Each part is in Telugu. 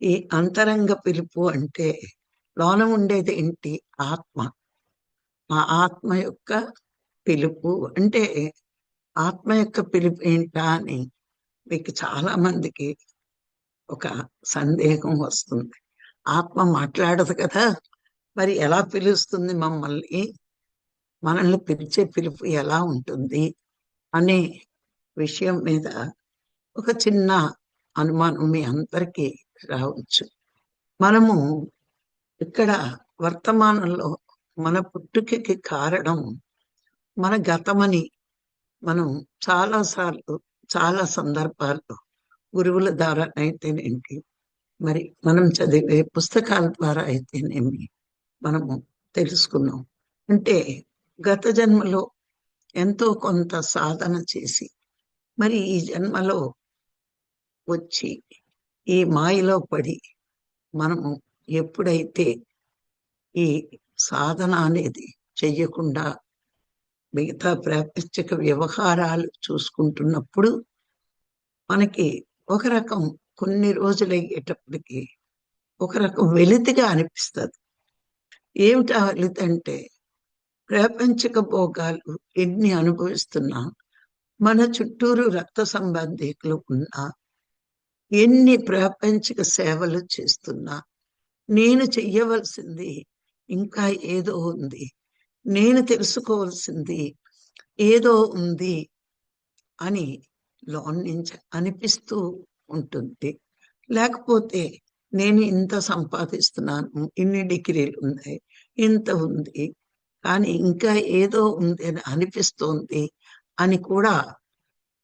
ఈ అంతరంగ పిలుపు అంటే లోన ఉండేది ఏంటి? ఆత్మ. ఆ ఆత్మ యొక్క పిలుపు అంటే ఆత్మ యొక్క పిలుపు ఏంటా అని మీకు చాలా మందికి ఒక సందేహం వస్తుంది. ఆత్మ మాట్లాడదు కదా! మరి ఎలా పిలుస్తుంది మమ్మల్ని? మనల్ని పిలిచే పిలుపు ఎలా ఉంటుంది? అనే విషయం మీద ఒక చిన్న అనుమానం మీ అందరికీ రావచ్చు. మనము ఇక్కడ వర్తమానంలో మన పుట్టుకకి కారణం మన గతమని మనం చాలాసార్లు చాలా సందర్భాల్లో గురువుల ద్వారా అయితేనేంటి మరి మనం చదివే పుస్తకాల ద్వారా అయితేనేమి మనము తెలుసుకున్నాం. అంటే గత జన్మలో ఎంతో కొంత సాధన చేసి మరి ఈ జన్మలో వచ్చి ఈ మాయలో పడి మనము ఎప్పుడైతే ఈ సాధన అనేది చెయ్యకుండా మిగతా ప్రాపంచిక వ్యవహారాలు చూసుకుంటున్నప్పుడు మనకి ఒక రకం కొన్ని రోజులు అయ్యేటప్పటికి ఒక రకం వెలితిగా అనిపిస్తుంది. ఏమిటా ఆ ప్రాపంచిక భోగాలు ఎన్ని అనుభవిస్తున్నా మన చుట్టూరు రక్త సంబంధికులు ఉన్నా ఎన్ని ప్రాపంచిక సేవలు చేస్తున్నా నేను చెయ్యవలసింది ఇంకా ఏదో ఉంది. నేను తెలుసుకోవాల్సింది ఏదో ఉంది అని లోన్ నుంచి అనిపిస్తూ ఉంటుంది. లేకపోతే నేను ఇంత సంపాదిస్తున్నాను ఇన్ని డిగ్రీలు ఉన్నాయి ఇంత ఉంది కానీ ఇంకా ఏదో ఉంది అని అనిపిస్తోంది అని కూడా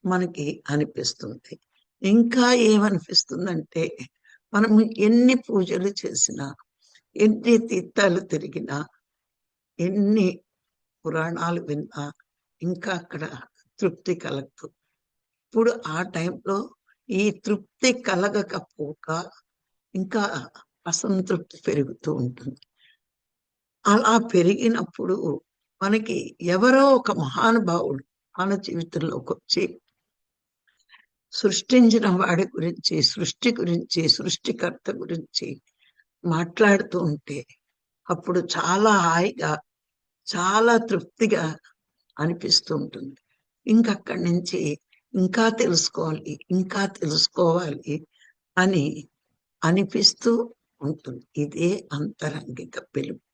మనకి అనిపిస్తుంది. ఇంకా ఏమనిపిస్తుందంటే మనము ఎన్ని పూజలు చేసినా ఎన్ని తీర్థాలు తిరిగినా ఎన్ని పురాణాలు విన్నా ఇంకా అక్కడ తృప్తి కలగదు. ఇప్పుడు ఆ టైంలో ఈ తృప్తి కలగకపోక ఇంకా అసంతృప్తి పెరుగుతూ ఉంటుంది. అలా పెరిగినప్పుడు మనకి ఎవరో ఒక మహానుభావుడు మన జీవితంలోకి వచ్చి సృష్టించిన వాడి గురించి సృష్టి గురించి సృష్టికర్త గురించి మాట్లాడుతూ ఉంటే అప్పుడు చాలా హాయిగా చాలా తృప్తిగా అనిపిస్తూ ఉంటుంది. ఇంకక్కడి నుంచి ఇంకా తెలుసుకోవాలి ఇంకా తెలుసుకోవాలి అని అనిపిస్తూ ఉంటుంది. ఇదే అంతరంగిక పిలుపు.